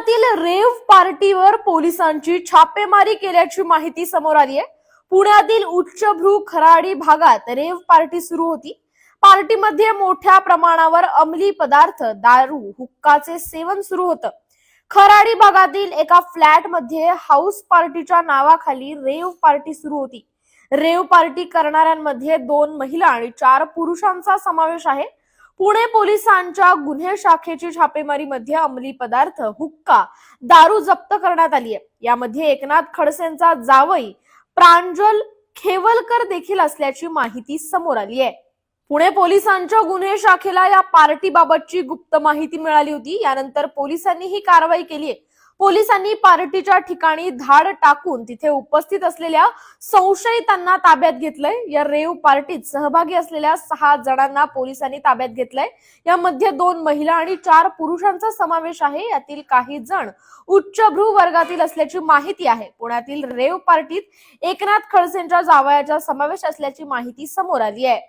पुण्यातील रेव्ह पार्टीवर पोलिसांची छापेमारी केल्याची माहिती समोर आली आहे. पुण्यातील उच्चभ्रू खराडी भागात रेव्ह पार्टी सुरू होती. पार्टीमध्ये मोठ्या प्रमाणावर अंमली पदार्थ दारू हुक्काचे सेवन सुरू होतं. खराडी भागातील एका फ्लॅटमध्ये हाऊस पार्टीच्या नावाखाली रेव्ह पार्टी सुरू होती. रेव्ह पार्टी करणाऱ्यांमध्ये दोन महिला आणि चार पुरुषांचा समावेश आहे. पुणे पोलिसांच्या गुन्हे शाखेची छापेमारीमध्ये अंमली पदार्थ हुक्का दारू जप्त करण्यात आली आहे. यामध्ये एकनाथ खडसेंचा जावई प्रांजल खेवलकर देखील असल्याची माहिती समोर आली आहे. पुणे पोलिसांच्या गुन्हे शाखेला या पार्टीबाबतची गुप्त माहिती मिळाली होती. यानंतर पोलिसांनी ही कारवाई केली आहे. पोलिसांनी पार्टीच्या ठिकाणी धाड टाकून तिथे उपस्थित असलेल्या संशयितांना ताब्यात घेतलंय. या रेव पार्टीत सहभागी असलेल्या सहा जणांना पोलिसांनी ताब्यात घेतलंय. यामध्ये दोन महिला आणि चार पुरुषांचा समावेश आहे. यातील काही जण उच्चभ्रू वर्गातील असल्याची माहिती आहे. पुण्यातील रेव पार्टीत एकनाथ खडसेंच्या जावयाचा समावेश असल्याची माहिती समोर आली आहे.